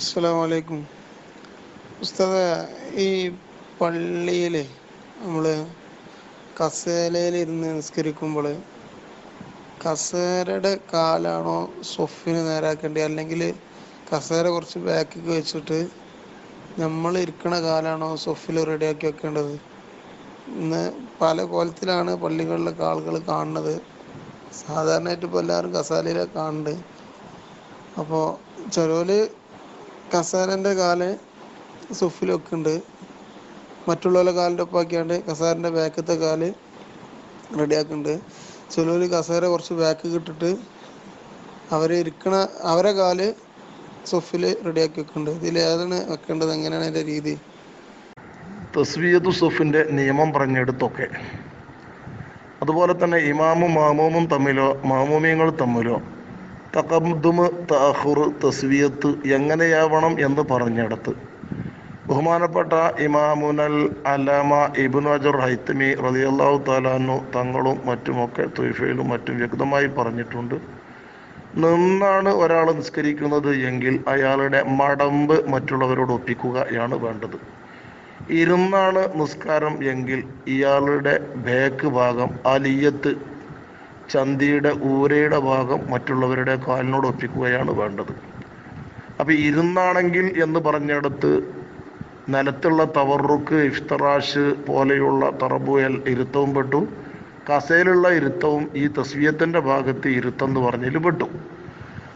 അസ്സലാമലൈക്കും. പുസ്തക ഈ പള്ളിയിൽ നമ്മൾ കസേലയിലിരുന്ന് നിസ്കരിക്കുമ്പോൾ കസേരയുടെ കാലാണോ സൊഫിന് നേരാക്കേണ്ടത്? അല്ലെങ്കിൽ കസേര കുറച്ച് ബാക്കിക്ക് വെച്ചിട്ട് നമ്മൾ ഇരിക്കണ കാലാണോ സൊഫിൽ റെഡിയാക്കി വെക്കേണ്ടത്? ഇന്ന് പല കോലത്തിലാണ് പള്ളികളിലൊക്കെ ആളുകൾ കാണുന്നത്. സാധാരണയായിട്ട് ഇപ്പോൾ എല്ലാവരും കസാലയിലാണ് കാണുന്നത് അപ്പോൾ ചിലവർ കസേരന്റെ കാൽ സുഫിൽ വെക്കുന്നുണ്ട് മറ്റുള്ളവരുടെ കാലിന്റെ ഒപ്പാക്കിയാണ്ട് കസാരന്റെ ബാക്കത്തെ കാൽ റെഡിയാക്കുന്നുണ്ട് ചിലവർ കസേര കുറച്ച് ബാക്ക് കിട്ടിട്ട് അവർ ഇരിക്കണ അവരെ കാൽ സുഫിൽ റെഡിയാക്കി വെക്കുന്നുണ്ട്. ഇതിൽ ഏതാണ് വെക്കേണ്ടത്? എങ്ങനെയാണ് അതിന്റെ രീതി? തസ്വീയതു സുഫിന്റെ നിയമം പറഞ്ഞെടുത്തൊക്കെ. അതുപോലെ തന്നെ ഇമാമും മാമൂമും തമ്മിലോ മാമൂമിയങ്ങൾ തമ്മിലോ തകദ്ദുമ് തഹുർ തസ്വിയത്ത് എങ്ങനെയാവണം എന്ന് പറഞ്ഞെടുത്ത്. ബഹുമാനപ്പെട്ട ഇമാമുനൽ അലാമ ഇബ്നു അജർ ഹൈത്തമി റളിയല്ലാഹു താലാനു തങ്ങളും മറ്റുമൊക്കെ തൊയ്ഫയിലും മറ്റും വ്യക്തമായി പറഞ്ഞിട്ടുണ്ട്. നിന്നാണ് ഒരാൾ നിസ്കരിക്കുന്നത് എങ്കിൽ അയാളുടെ മടമ്പ് മറ്റുള്ളവരോട് ഒപ്പിക്കുകയാണ് വേണ്ടത്. ഇരുന്നാണ് നിസ്കാരം എങ്കിൽ ഇയാളുടെ ബേക്ക് ഭാഗം അലിയത്ത് ചന്തിയുടെ ഊരയുടെ ഭാഗം മറ്റുള്ളവരുടെ കാലിനോട് ഒപ്പിക്കുകയാണ് വേണ്ടത്. അപ്പം ഇരുന്നാണെങ്കിൽ എന്ന് പറഞ്ഞെടുത്ത് നിലത്തുള്ള തവറുക്ക് ഇഫ്തറാഷ് പോലെയുള്ള തറബുയൽ ഇരുത്തവും പെട്ടു. കസേലുള്ള ഇരുത്തവും ഈ തസ്വീയത്തിന്റെ ഭാഗത്ത് ഇരുത്തം എന്ന് പറഞ്ഞതിൽ പെട്ടു.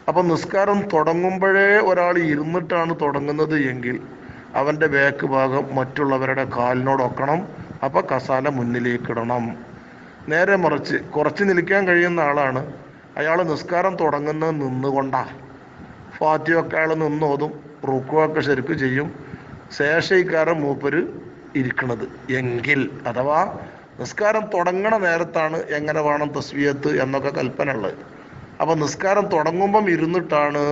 അപ്പം നിസ്കാരം തുടങ്ങുമ്പോഴേ ഒരാൾ ഇരുന്നിട്ടാണ് തുടങ്ങുന്നത് എങ്കിൽ അവന്റെ ബാക്ക് ഭാഗം മറ്റുള്ളവരുടെ കാലിനോടൊക്കണം. അപ്പം കസാല മുന്നിലേക്ക് ഇടണം. നേരെ മറിച്ച് കുറച്ച് നിൽക്കാൻ കഴിയുന്ന ആളാണ്. അയാൾ നിസ്കാരം തുടങ്ങുന്നത് നിന്നുകൊണ്ടാ. ഫാത്തിയൊക്കെ അയാൾ നിന്നോതും റുക്കുവൊക്കെ ശരിക്ക് ചെയ്യും. ശേഷയിക്കാരൻ മൂപ്പര് ഇരിക്കണത്. എങ്കിൽ അഥവാ നിസ്കാരം തുടങ്ങണ നേരത്താണ് എങ്ങനെ വേണം തസ്വിയത്ത് എന്നൊക്കെ കൽപ്പന ഉള്ളത് അപ്പം നിസ്കാരം തുടങ്ങുമ്പം ഇരുന്നിട്ടാണ്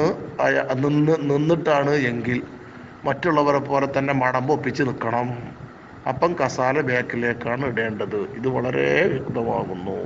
നിന്ന് നിന്നിട്ടാണ് എങ്കിൽ മറ്റുള്ളവരെ പോലെ തന്നെ മടമ്പൊപ്പിച്ച് നിൽക്കണം. അപ്പം കസാല ബാക്കിലേക്കാണ് ഇടേണ്ടത്. ഇത് വളരെ വ്യക്തമാകുന്നു.